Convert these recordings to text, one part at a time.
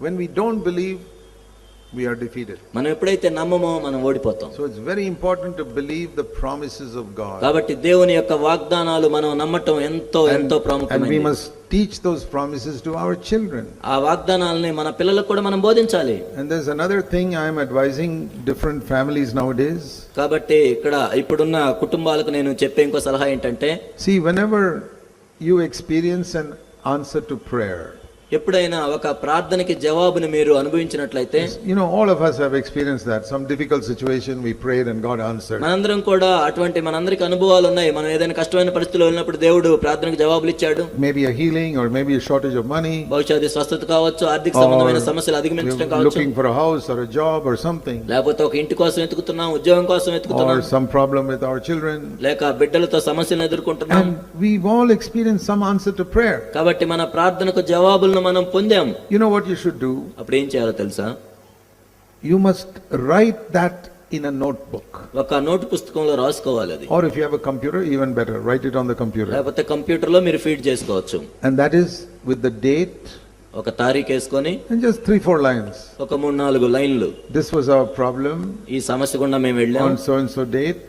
When we don't believe, we are defeated. మనం ఎప్పుడైతే నమ్మమో మనం ఓడిపోతాం So it's very important to believe the promises of God. కాబట్టి దేవుని యొక్క వాగ్దానాలు మనం నమ్మటం ఎంతో ఎంతో and we ప్రాముఖ్యమైనది must teach those promises to our children. ఆ వాగ్దానాలని మన పిల్లలకు కూడా మనం బోధించాలి And there's another thing I'm advising different families nowadays. కాబట్టి ఇక్కడ ఇప్పుడున్న కుటుంబాలకు నేను చెప్పే ఇంకో సలహా ఏంటంటే See, whenever you experience an answer to prayer, ఎప్పుడైనా ఒక ప్రార్థనకి జవాబుని మీరు అనుభవించినట్లయితే you know all of us have experience that some difficult situation we prayed and God answered మనందరం కూడా అటువంటి మనందరికి అనుభవాలు ఉన్నాయి మనం ఏదైనా కష్టమైన పరిస్థితిలో ఉన్నప్పుడు దేవుడు ప్రార్థనకి జవాబులు ఇచ్చాడు. Maybe a healing or maybe a shortage of money బహుశా స్వస్థత కావచ్చు ఆర్థిక సంబంధమైన సమస్యలు అధిగమించడం కావచ్చు. Looking for a house or a job or something లేకపోతే ఒక ఇంటి కోసం వెతుకుతున్నాం ఉద్యోగం కోసం వెతుకుతున్నాం. Or some problem with our children లేక బిడ్డలతో సమస్యలు ఎదుర్కొంటున్నాం. We all experience some answer to prayer కాబట్టి మన ప్రార్థనకు జవాబులను మనం పొందాం You know what you should do? అప్పుడు ఏం చేయాలో తెలుసా You must write that in a notebook. ఒక నోటు పుస్తకంలో రాసుకోవాలి అది Or if you have a computer, even better, write it on the computer. లేకపోతే కంప్యూటర్లో మీరు ఫీడ్ చేసుకోవచ్చు And that is with the date ఒక తారీఖు వేసుకొని and just three, four lines. ఒక మూడు నాలుగు లైన్లు This was our problem ఈ సమస్య గుండా మేము వెళ్ళాం on so and so date.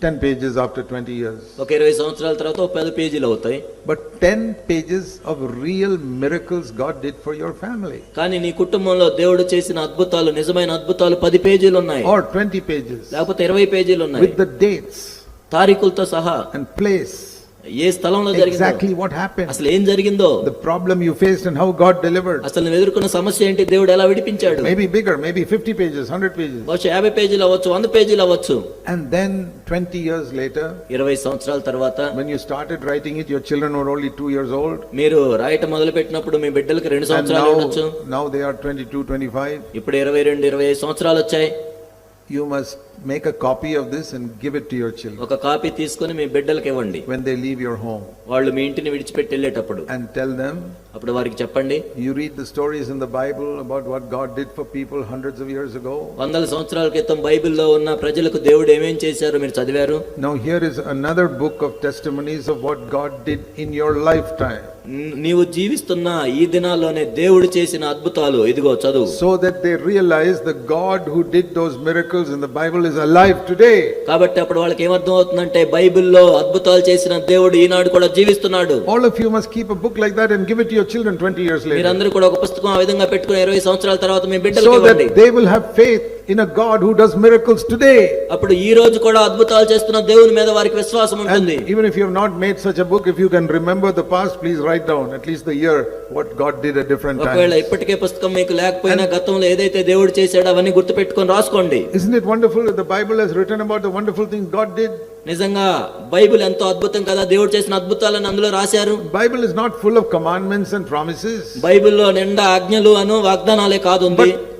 10 pages after 20 years. ఒక ఇరవై సంవత్సరాల తర్వాత ఒక పది పేజీలు అవుతాయి But 10 pages of real miracles God did for your family. కానీ నీ కుటుంబంలో దేవుడు చేసిన అద్భుతాలు నిజమైన అద్భుతాలు పది పేజీలు ఉన్నాయి Or 20 pages లేకపోతే ఇరవై పేజీలు ఉన్నాయి with the dates తారీఖులతో సహా and place. ఏ స్థలంలో జరిగింది? వాట్ హ్యాపెన్ అసలు ఏం జరిగిందో? The problem you face and how God delivered అసలు నేను ఎదుర్కొన్న సమస్య ఏంటి? దేవుడు ఎలా విడిపించాడు? Maybe bigger maybe 50 pages 100 pages బహుశా 50 పేజీలు అవ్వచ్చు 100 పేజీలు అవ్వచ్చు. అండ్ దెన్ 20 ఇయర్స్ లేటర్ 20 సంవత్సరాల తర్వాత when you started writing it your children were only 2 years old. మీరు రాయటం మొదలు పెట్టినప్పుడు మీ బిడ్డలకు 2 సంవత్సరాలు ఉండొచ్చు. now they are 22 25 ఇప్పుడు 22 25 సంవత్సరాలు వచ్చాయి. You must make a copy of this and give it to your children ఒక కాపీ తీసుకొని మీ బిడ్డలకి ఇవ్వండి when they leave your home వాళ్ళు మీ ఇంటిని విడిచిపెట్టి వెళ్ళేటప్పుడు and tell them అప్పుడు వారికి చెప్పండి. You read the stories in the Bible about what God did for people hundreds of years ago వందల సంవత్సరాల క్రితం బైబిల్లో ఉన్న ప్రజలకు దేవుడు ఏమేం చేశారు మీరు చదివారు? Now here is another book of testimonies of what God did in your lifetime నీవు జీవిస్తున్న ఈ దినాల్లోనే దేవుడు చేసిన అద్భుతాలు. ఇదిగో చదువు. So that they realize the God who did those miracles in the Bible is alive today కాబట్టి అప్పుడు వాళ్ళకి ఏమర్థం అవుతుందంటే బైబిల్లో అద్భుతాలు చేసిన దేవుడు ఈనాడు కూడా జీవిస్తున్నాడు. All of you must keep a book like that and give it to your children 20 years later. మీరందరూ కూడా ఒక పుస్తకం ఆ విధంగా పెట్టుకుని ఇరవై సంవత్సరాల తర్వాత మీ బిడ్డలకు So ఇవ్వండి that they will have faith in a God who does miracles today. అప్పుడు ఈ రోజు కూడా అద్భుతాలు చేస్తున్న దేవుని మీద వారికి విశ్వాసం And ఉంటుంది even if you have not made such a book, if you can remember the past, please write down at least the year what God did at different ఒకవేళ times. ఇప్పటికే పుస్తకం మీకు లేకపోయినా గతంలో ఏదైతే దేవుడు చేశాడో అవన్నీ గుర్తుపెట్టుకొని రాసుకోండి Isn't it wonderful that the Bible has written about the wonderful things God did? నిజంగా బైబిల్ ఎంతో అద్భుతం కదా? దేవుడు చేసిన అద్భుతాలను అందులో రాశారు. Bible is not full of commandments and promises, బైబిల్లో నిండా ఆజ్ఞలు అను వాగ్దానాలే కాదు ఉంది.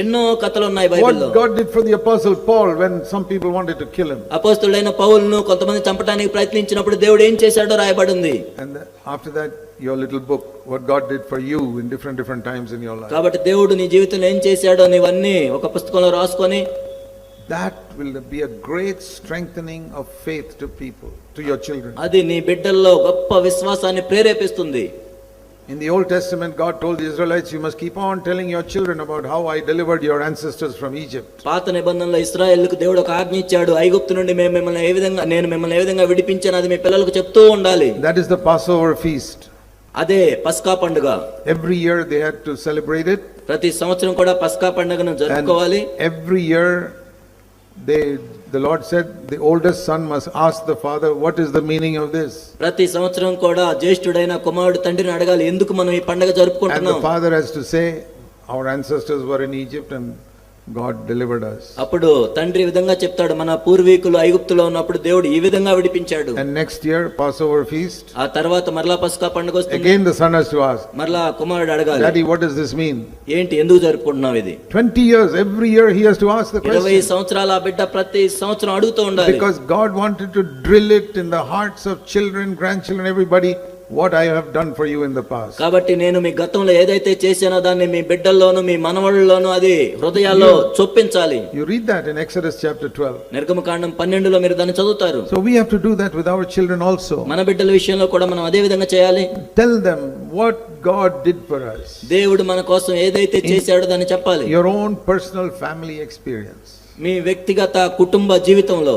ఎన్నో కథలు ఉన్నాయి బైబిల్లో. What God did for the apostle Paul when some people wanted to kill him అపోస్తలులైన పౌలును కొంతమంది చంపడానికి ప్రయత్నించినప్పుడు దేవుడు ఏం చేశాడో రాయబడింది. And after that your little book what God did for you in different different times in your life కాబట్టి దేవుడు నీ జీవితంలో ఏం చేశాడో నీవన్నీ ఒక పుస్తకంలో రాసుకొని that will be a great strengthening of faith to people to your children అది నీ బిడ్డల్లో గొప్ప విశ్వాసాన్ని ప్రేరేపిస్తుంది. In the Old Testament, God told the Israelites, you must keep on telling your children about how I delivered your ancestors from Egypt. పాత నిబంధనలో ఇస్రాయేల్కు దేవుడు ఒక ఆజ్ఞ ఇచ్చాడు ఐగుప్తు నుండి మేము మిమ్మల్ని ఏ విధంగా నేను మిమ్మల్ని ఏ విధంగా విడిపించాను అది మీ పిల్లలకు చెప్తూ ఉండాలి That is the Passover feast. అదే పస్కా పండుగ Every year they had to celebrate it. ప్రతి సంవత్సరం కూడా పస్కా పండుగను And జరుపుకోవాలి every year they the Lord said, the oldest son must ask the father, what is the meaning of this? ప్రతి సంవత్సరం కూడా జ్యేష్ఠుడైన కుమారుడు తండ్రిని అడగాలి ఎందుకు మనం ఈ పండగ And the జరుపుకుంటున్నాం father has to say, our ancestors were in Egypt and God delivered us. అప్పుడు తండ్రి ఈ విధంగా చెప్తాడు మన పూర్వీకులు ఐగుప్తులో ఉన్నప్పుడు దేవుడు ఈ విధంగా విడిపించాడు And next year, Passover feast, ఆ తర్వాత మరలా పసుకా పండుగ వస్తుంది again the son has to ask, మరలా కుమారుడు అడగాలి Daddy, what does this mean? ఏంటి ఎందుకు జరుపుకుంటున్నాం ఇది 20 years, every year he has to ask the ఇరవై question. సంవత్సరాల ఆ బిడ్డ ప్రతి సంవత్సరం అడుగుతూ ఉండాలి Because God wanted to drill it in the hearts of children, grandchildren, everybody, What I have done for you in the past కాబట్టి నేను మీ గతంలో ఏదైతే చేశానో దాన్ని మీ బిడ్డల్లోనూ మీ మనవళ్ళలోనూ అది హృదయాల్లో చొప్పించాలి. You read that in Exodus chapter 12 నిర్గమకాండం 12లో మీరు దాన్ని చదువుతారు. So we have to do that with children also మన బిడ్డల విషయంలో కూడా మనం అదే విధంగా చేయాలి. Tell them what God did for us. దేవుడు మన కోసం ఏదైతే చేశాడో దాన్ని చెప్పాలి. Your own personal family experience మీ వ్యక్తిగత కుటుంబ జీవితంలో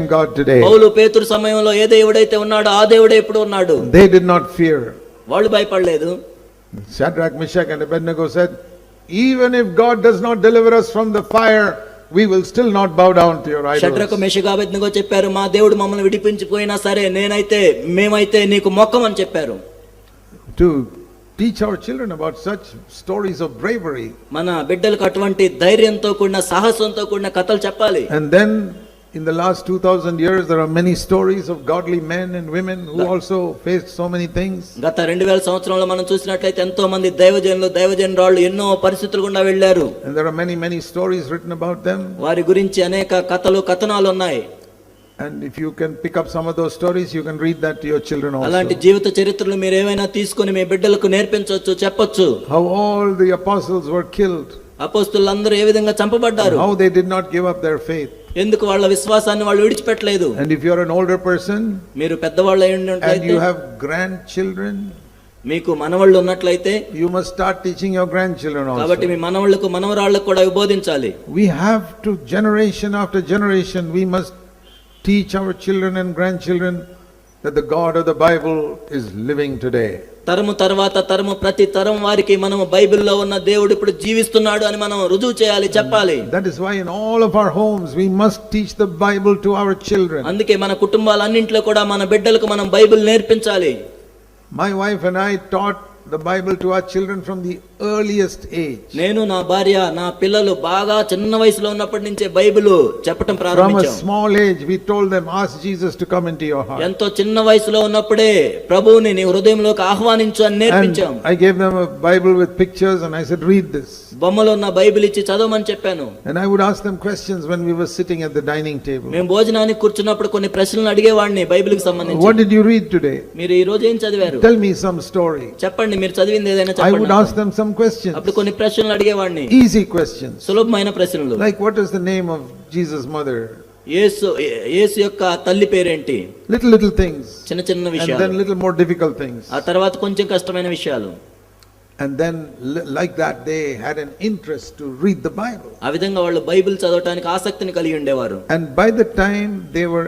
God today. పౌలు పేతురు సమయంలో ఏ దేవుడైతే ఉన్నాడో ఆ దేవుడే ఇప్పుడు ఉన్నాడు They did not fear. వాళ్ళు భయపడలేదు Shadrach, Meshach, and Abednego said, Even if God does not deliver us from the fire, we will still not bow down to your షడ్రకు idols. మెషగాబెద్నగో చెప్పారు మా దేవుడు మమ్మల్ని విడిపించిపోయినా సరే నేనైతే మేమైతే నీకు మొక్కమని చెప్పారు To teach our children about such stories of bravery. మన బిడ్డలకు అటువంటి ధైర్యంతో కూడిన సాహసంతో కూడిన కథలు చెప్పాలి And then in the last 2000 years, there are many stories of godly men and women who also faced so many things. గత రెండు వేల సంవత్సరంలో మనం చూసినట్లయితే ఎంతో మంది దైవజనులు దైవజనురాళ్ళు ఎన్నో పరిస్థితులు గుండా వెళ్ళారు And there are many, many stories written about them. వారి గురించి అనేక కథలు కథనాలు ఉన్నాయి And if you can pick up some of those stories, you can read that to your children అలాంటి also. జీవిత చరిత్రలు మీరు ఏమైనా తీసుకొని మీ బిడ్డలకు నేర్పించవచ్చు చెప్పొచ్చు How all the apostles were killed, అపోస్తులందరూ ఏ విధంగా చంపబడ్డారు how they did not give up their faith. ఎందుకు వాళ్ళ విశ్వాసాన్ని వాళ్ళు విడిచిపెట్టలేదు And if you're an older person మీరు పెద్దవాళ్ళు అయి and ఉన్నట్లయితే you have grandchildren, మీకు మనవాళ్ళు ఉన్నట్లయితే you must start teaching your grandchildren కాబట్టి also. మీ మనవాళ్ళకు మనవరాళ్ళకు కూడా ఇవి బోధించాలి We have to, generation after generation, we must teach our children and grandchildren that the God of the Bible is living today. తరము తర్వాత తరము ప్రతి తరం వారికి మనం బైబిల్లో ఉన్న దేవుడు ఇప్పుడు జీవిస్తున్నాడు అని మనం రుజువు చేయాలి చెప్పాలి. That is all of our homes we must teach the Bible to our children అందుకే మన కుటుంబాలన్నింటిలో కూడా మన బిడ్డలకు మనం బైబిల్ నేర్పించాలి. My wife and I taught the Bible to our children from the earliest age. నేను నా భార్య నా పిల్లలు బాగా చిన్న వయసులో ఉన్నప్పటి నుంచే బైబిల్ చెప్పటం From a ప్రారంభించాం small age, we told them, ask Jesus to come into your heart. ఎంతో చిన్న వయసులో ఉన్నప్పుడే ప్రభువుని నీ హృదయంలోకి ఆహ్వానించు అని And నేర్పించాం I gave them a Bible with pictures and I said, read this. బొమ్మలో ఉన్న బైబిల్ ఇచ్చి చదవమని చెప్పాను And I would ask them questions when we were sitting at the dining table. మేము భోజనానికి కూర్చున్నప్పుడు కొన్ని ప్రశ్నలు అడిగేవాడిని బైబిల్కి What సంబంధించి did you read today? మీరు ఈ రోజు ఏం చదివారు Tell me some story. చెప్పండి మీరు చదివింది ఏదైనా I would ask చెప్పండి them some questions. అప్పుడు కొన్ని ప్రశ్నలు అడిగేవాడిని Easy questions. సులభమైన ప్రశ్నలు Like, what is the name of Jesus' mother? యేసు యేసు యొక్క తల్లి పేరేంటి Little, little things. చిన్న చిన్న And then విషయాలు little more difficult things. ఆ తర్వాత కొంచెం కష్టమైన విషయాలు And then, li- like that, they had an interest to read the Bible. ఆ విధంగా వాళ్ళు బైబిల్ చదవటానికి ఆసక్తిని కలిగి ఉండేవారు And by the time they were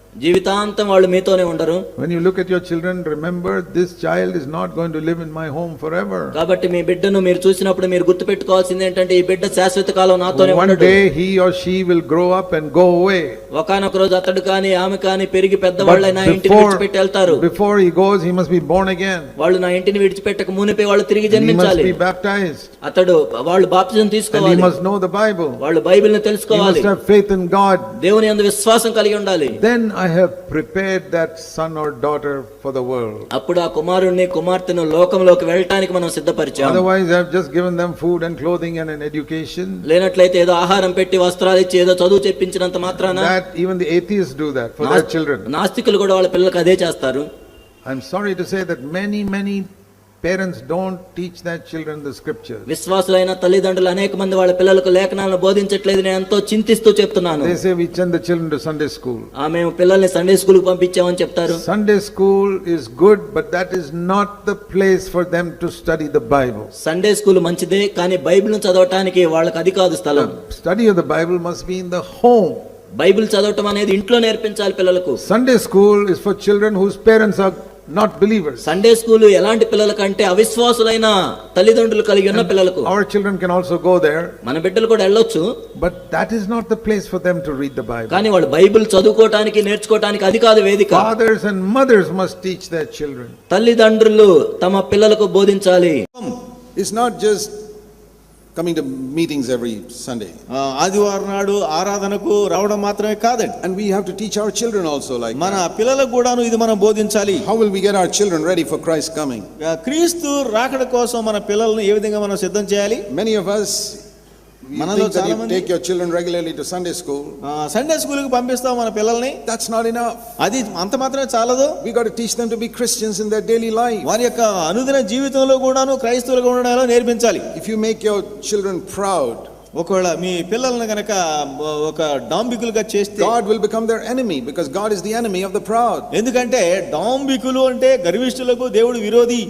జీవితాంతం వాళ్ళు మీతోనే ఉండరు When you look at your children, remember this child is not going to live in my home forever. కాబట్టి మీ బిడ్డను మీరు చూసినప్పుడు మీరు గుర్తుపెట్టుకోవాల్సింది ఏంటంటే ఈ బిడ్డ శాశ్వత కాలం నాతోనే One day he or she will grow up and go away. ఒకనొక రోజు అతడు కానీ ఆమె కానీ పెరిగి But పెద్దవాళ్ళైనా ఇంటిని విడిచిపెట్టి వెళ్తారు before he goes, he must be born again. వాళ్ళు నా ఇంటిని విడిచిపెట్టక మునిపే వాళ్ళు తిరిగి And he must జన్మించాలి be baptized. అతడు వాళ్ళు బాప్తిజం And he తీసుకోవాలి must know the Bible. వాళ్ళు బైబిల్ని He తెలుసుకోవాలి must have faith in God. దేవుని యందు విశ్వాసం కలిగి ఉండాలి Then I have prepared that son or daughter for the world. అప్పుడు ఆ కుమారుణ్ణి కుమార్తెను లోకంలోకి వెళ్ళటానికి మనం సిద్ధపరిచాం Otherwise, I have just given them food and clothing and an education. లేనట్లయితే ఏదో ఆహారం పెట్టి వస్త్రాలు ఇచ్చి ఏదో చదువు చెప్పించినంత మాత్రాన That even the atheists do that for their children. నాస్తికులు కూడా వాళ్ళ పిల్లలకు అదే చేస్తారు I'm sorry to say that many, many parents don't teach their children the scriptures. విశ్వాసులైన తల్లిదండ్రులు అనేక మంది వాళ్ళ పిల్లలకు లేఖనాలను బోధించట్లేదు నేను ఎంతో చింతిస్తూ చెప్తున్నాను They say we send the children to Sunday school. ఆ మేము పిల్లల్ని సండే స్కూల్ కి పంపించామని చెప్తారు Sunday school is good, but that is not the place for them to study the Bible. Sunday school మంచిదే కానీ బైబిల్ చదవటానికి వాళ్ళకి అది కాదు స్థలం The study of the Bible must be in the home. Bible చదవటం అనేది ఇంట్లో నేర్పించాలి పిల్లలకు Sunday school is for children whose parents are not believers. Sunday school ఎలాంటి పిల్లలకంటే అవిశ్వాసులైన తల్లిదండ్రులు కలిగి ఉన్న పిల్లలకు Our children can also go there, మన బిడ్డలు కూడా వెళ్ళొచ్చు but that is not the place for them to read the Bible. కానీ వాళ్ళు బైబిల్ చదువుకోవటానికి నేర్చుకోవటానికి అది కాదు వేదిక Fathers and mothers must teach their children. తల్లిదండ్రులు తమ పిల్లలకు బోధించాలి It's not just coming to meetings every Sunday. ఆ, ఆదివారం నాడు ఆరాధనకు రావడం మాత్రమే కాదండి And we have to teach our children also like మన that. పిల్లలకు కూడాను ఇది మనం బోధించాలి How will we get our children ready for Christ's coming? ఆ, క్రీస్తు రాకడ కోసం మన పిల్లల్ని ఏ విధంగా మనం సిద్ధం చేయాలి Many of us, we మనలో చాలా మంది take your children regularly to Sunday school ఆ సండే స్కూల్కి పంపిస్తాం మన పిల్లల్ని. దట్స్ నాట్ ఇనఫ్ అది అంత మాత్రమే చాలదు. We got to teach them to be Christians in their daily life వారి యొక్క అనుదిన జీవితంలో కూడాను క్రైస్తవులుగా ఉండడంలో నేర్పించాలి. If you make your children proud ఒకవేళ మీ పిల్లల్ని గనక ఒక డాంబికులుగా చేస్తే God will become their enemy because God is the enemy of the proud ఎందుకంటే డాంబికులు అంటే గర్విష్ఠులకు దేవుడు విరోధి.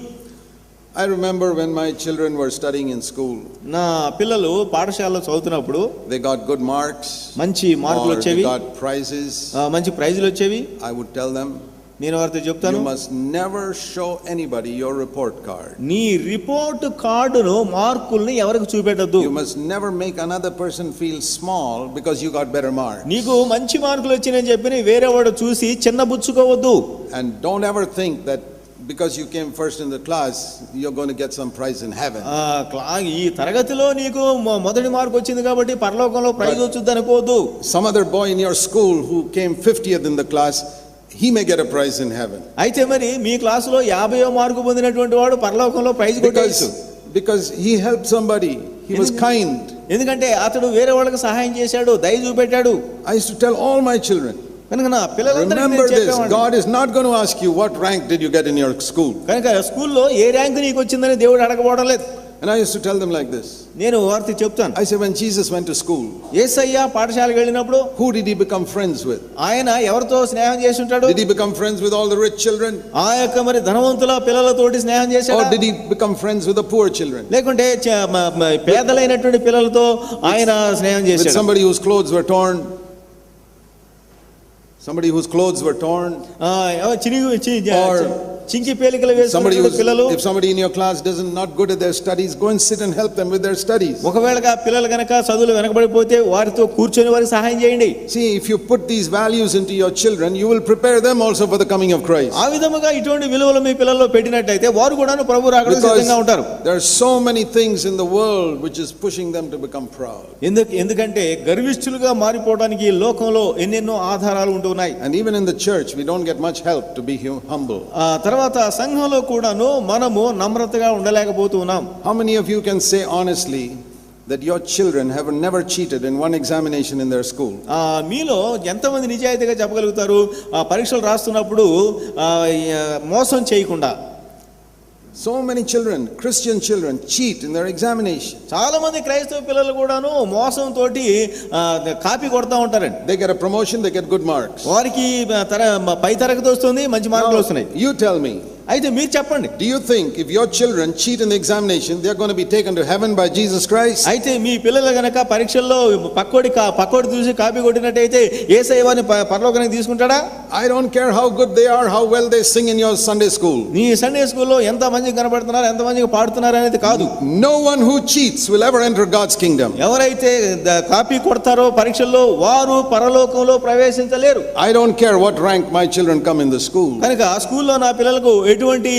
I remember when my children were studying in school, నా పిల్లలు పాఠశాలలో చదువుతున్నప్పుడు they got good marks, మంచి మార్కులు or they వచ్చేవి got prizes. ఆ, మంచి ప్రైజులు వచ్చేవి I would tell them, నేను వారితో చెప్తాను You must never show anybody your report card. నీ రిపోర్ట్ కార్డును మార్కుల్ని ఎవరికి చూపెట్టద్దు You must never make another person feel small because you got better marks. నీకు మంచి మార్కులు వచ్చినాయని చెప్పి వేరే వాడు చూసి చిన్న బుచ్చుకోవద్దు And don't ever think that because you came first in the class, you're going to get some prize in heaven. ఆ, క్లా- ఈ తరగతిలో నీకు మొ- మొదటి మార్కు వచ్చింది కాబట్టి పరలోకంలో ప్రైజ్ వచ్చింది అనుకోవద్దు Some other boy in your school who came 50th in the class, he may get a prize in heaven. అయితే మరి మీ క్లాసులో యాభైయో మార్కు పొందినటువంటి వాడు పరలోకంలో prize Because, because he helped somebody, he was kind. ఎందుకంటే అతడు వేరే వాళ్ళకి సహాయం చేశాడు దయ చూపెట్టాడు I used to tell all my children, కనుక నా పిల్లలందరికీ remember నేను this, చెప్పేవాడిని. God is not going to ask you what rank did you get in your school. కనుక స్కూల్లో ఏ ర్యాంక్ నీకు వచ్చిందని దేవుడు అడగబోవడం లేదు And I used to tell them like this. నేను వారికి చెప్తాను I said, when Jesus went to school, ఏసయ్య పాఠశాలకు వెళ్ళినప్పుడు who did he become friends with? ఆయన ఎవరితో స్నేహం చేసి ఉంటాడు Did he become friends with all the rich children? ఆ యొక్క మరి ధనవంతుల పిల్లలతోటి స్నేహం Or చేశాడు did he become friends with the poor children? లేకుంటే చ- మ- మ- పేదలైనటువంటి పిల్లలతో ఆయన స్నేహం With చేశాడు somebody whose clothes were torn? Somebody whose clothes were torn. Or చింకి పేలికలు Somebody వేసుకున్న who's, పిల్లలు if somebody in your class doesn't not good at their studies, go and sit and help them with their studies. ఒకవేళ ఆ పిల్లలు గనక చదువులు వెనకబడిపోతే వారితో కూర్చొని వారికి సహాయం చేయండి See, if you put these values into your children, you will prepare them also for the coming of Christ. ఆ విధముగా ఇటువంటి విలువలు మీ పిల్లల్లో పెట్టినట్టయితే వారు కూడా ప్రభు రాకడ సిద్ధంగా ఉంటారు Because there are so many things in the world which is pushing them to become proud. ఎందుకు ఎందుకంటే గర్విష్ఠులుగా మారిపోవడానికి ఈ లోకంలో ఎన్నెన్నో ఆధారాలు ఉంటున్నాయి And even in the church, we don't get much help to be hu- humble. ఆ తర్వాత సంఘంలో కూడాను మనము నమ్రతగా ఉండలేకపోతున్నాం How many of you can say honestly that your children have never cheated in one examination in their school? ఆ, మీలో ఎంతమంది నిజాయితీగా చెప్పగలుగుతారు ఆ పరీక్షలు రాస్తున్నప్పుడు మోసం చేయకుండా so many children Christian children cheat in their examination చాలా మంది క్రైస్తవ పిల్లలు కూడాను మోసం తోటి కాపీ కొడతా ఉంటారండి. దగ్గర ప్రమోషన్ దగ్గర గుడ్ మార్క్స్ వారికి పై తరగతి వస్తుంది మంచి మార్కులు వస్తున్నాయి. యూ టెల్ మీ అయితే మీరు చెప్పండి do you think if your children cheat in the examination, they're going to be taken to heaven by Jesus Christ? అయితే మీ పిల్లలు గనక పరీక్షల్లో పక్కోడి కా- పక్కోడి చూసి కాపీ కొట్టినట్టయితే ఏసై వారిని ప- పరలోకానికి తీసుకుంటాడా I don't care how good they are, how well they sing in your Sunday school. నీ సండే స్కూల్లో ఎంత మంది కనబడుతున్నారు ఎంత మందికి పాడుతున్నారు అనేది కాదు No one who cheats will ever enter God's kingdom. ఎవరైతే ద- కాపీ కొడతారో పరీక్షల్లో వారు పరలోకంలో ప్రవేశించలేరు I don't care what rank my children come in the school. కనుక ఆ స్కూల్లో నా పిల్లలకు ఎటువంటి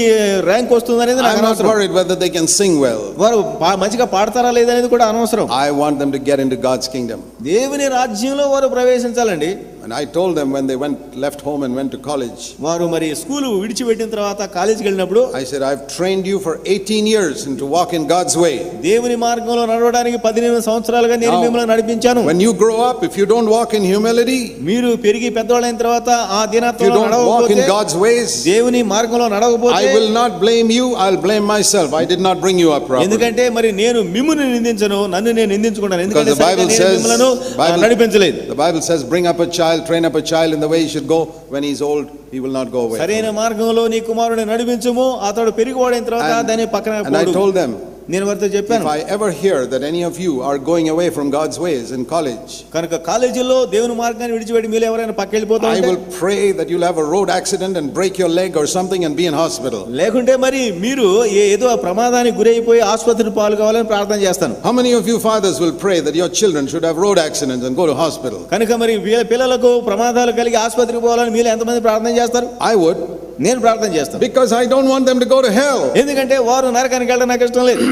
ర్యాంక్ వస్తుందనేది నాకు అనవసరం. whether they can sing well. వారు మంచిగా పాడతారా లేదనేది కూడా అనవసరం. I want them to get into God's kingdom దేవుని రాజ్యంలో వారు ప్రవేశించాలండి. And I told them when they went, left home and went to college, వారు మరి స్కూల్ విడిచిపెట్టిన తర్వాత కాలేజీకి వెళ్ళినప్పుడు I said, I've trained you for 18 years and to walk in God's way. దేవుని మార్గంలో నడవడానికి పదిహేను సంవత్సరాలుగా నేను Now, మిమ్మల్ని నడిపించాను When you grow up, if you don't walk in humility, మీరు పెరిగి పెద్దవాళ్ళైన తర్వాత ఆ if you దినత్వంలో don't walk in నడవకపోతే God's ways, దేవుని మార్గంలో నడవకపోతే I will not blame you, I'll blame myself. I did not bring you up properly. ఎందుకంటే మరి నేను మిమ్ముని నిందించను నన్ను నేను నిందించుకున్నాను Because ఎందుకంటే the Bible సరిగ్గా నేను says, మిమ్మలను Bible- నడిపించలేదు The Bible says, bring up a child, train up a child in the way he should go. When he's old, he will not go away. సరైన మార్గంలో నీ కుమారుని నడిపించుము అతడు పెరిగివాడైన తర్వాత And- దాన్ని పక్కన And I పోడు. told them, నేను వారితో చెప్పాను I ever hear that any of you are going away from God's ways in college, కనుక కాలేజీలో దేవుని మార్గాన్ని విడిచిపెట్టి మీరు ఎవరైనా పక్క వెళ్ళిపోతా I ఉంటే, will pray that you'll have a road accident and break your leg or something and be in hospital. లేకుంటే మరి మీరు ఏదో ఆ ప్రమాదానికి గురైపోయి ఆసుపత్రి పాలు కావాలని ప్రార్థన చేస్తాను How many of you fathers will pray that your children should have road accidents and go to hospital? కనుక మరి పిల్లలకు ప్రమాదాలు కలిగి ఆసుపత్రికి పోవాలని మీరు ఎంతమంది ప్రార్థన చేస్తారు I would, నేను ప్రార్థన చేస్తాను because I don't want them to go to hell. ఎందుకంటే వారు నరకానికి వెళ్ళడం నాకు ఇష్టం లేదు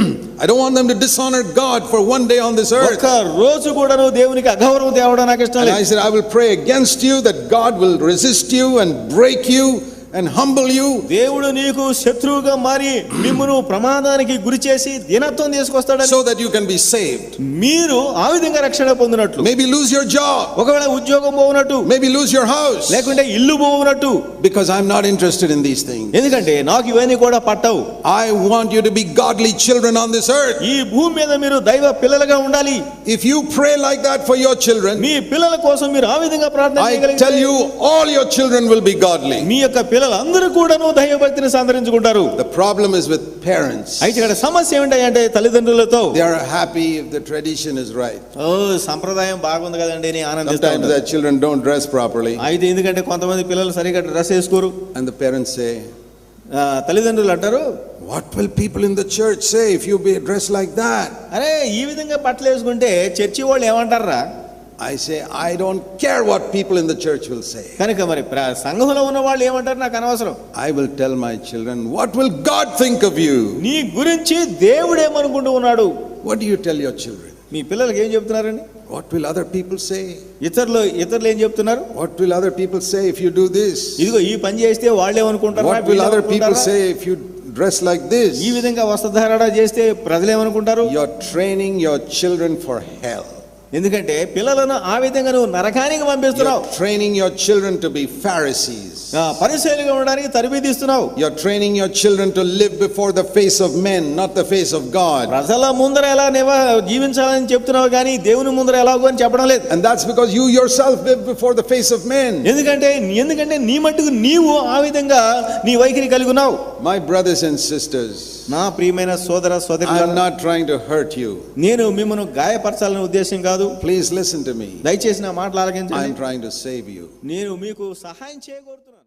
I don't want them to dishonor God for one day on this earth. ఒక్క రోజు కూడాను దేవునికి అగౌరవం తేవడం నాకు ఇష్టం And I లేదు said, I will pray against you that God will resist you and break you and humble you దేవుడు నీకు శత్రువుగా మారి మిమ్మును ప్రమాదానికి గురి చేసి దీనత్వం తీసుకొస్తాడని so that you can be saved. మీరు ఆ విధంగా రక్షణ పొందినట్లు Maybe lose your job, ఒకవేళ ఉద్యోగం పోవునట్టు maybe lose your house, లేకుంటే ఇల్లు పోవునట్టు because I'm not interested in these things. ఎందుకంటే నాకు ఇవన్నీ కూడా పట్టవు I want you to be godly children on this earth. ఈ భూమి మీద మీరు దైవ పిల్లలుగా ఉండాలి If you pray like that for your children, మీ పిల్లల కోసం మీరు ఆ విధంగా ప్రార్థన I చేయగలిగితే tell you, all your children will be godly. మీ యొక్క పిల్లలందరూ కూడాను దైవభక్తిని సంతరించుకుంటారు. The problem is with parents అయితే ఇక్కడ సమస్య ఏంటంటే తల్లిదండ్రులతో they are happy if the tradition is right ఓ సంప్రదాయం బాగుంది కదండి నేను ఆనందిస్తారు the children don't dress properly అయితే ఎందుకంటే కొంతమంది పిల్లలు సరిగ్గా డ్రెస్ చేసుకోరు అండ్ ద పేరెంట్స్ సే తల్లిదండ్రులు అంటారు what will people in the church say if you be dress like that అరే ఈ విధంగా బట్టలు వేసుకుంటే చర్చి వాళ్ళు ఏమంటారా? I say, I don't care what people in the church will say. కనుక మరి ప్ర- సంఘంలో ఉన్న వాళ్ళు ఏమంటారు నాకు అనవసరం I will tell my children, What will God think of you? నీ గురించి దేవుడు ఏమనుకుంటూ ఉన్నాడు What do you tell your children? మీ పిల్లలకి ఏం చెప్తున్నారండి What will other people say? ఇతరులు ఇతరులు ఏం చెప్తున్నారు What will other people say if you do this? ఇదిగో ఈ పని చేస్తే వాళ్ళు ఏమనుకుంటారా What will వీళ్ళు other people ఏమనుకుంటారా? say if you dress like ఈ this? విధంగా వస్త్రధారణ చేస్తే ప్రజలు ఏమనుకుంటారు You're training your children for hell. ఎందుకంటే పిల్లలను ఆ విధంగా నువ్వు నరకానికి పంపిస్తున్నావు your children to be Pharisees. ఆ, పరిశీలిగా ఉండడానికి తరబిదిస్తున్నావు You're training your children to live before the face of men, not the face of God. ప్రజల ముందర ఎలా నివ జీవించాలని చెప్తున్నావు కానీ దేవుని ముందర ఎలాగో అని చెప్పడం లేదు And that's because you yourself live before the face of men. ఎందుకంటే ఎందుకంటే నీ మట్టుకు నీవు ఆ విధంగా నీ వైఖరి కలిగి ఉన్నావు My brothers and sisters, నా ప్రియమైన సోదర సోదరి I'm not trying to hurt you. నేను మిమ్మల్ని గాయపరచాలనే ఉద్దేశం కాదు Please listen to me. దయచేసి నా మాటలు ఆలకించండి trying to save you. నేను మీకు సహాయం చేయకూడదు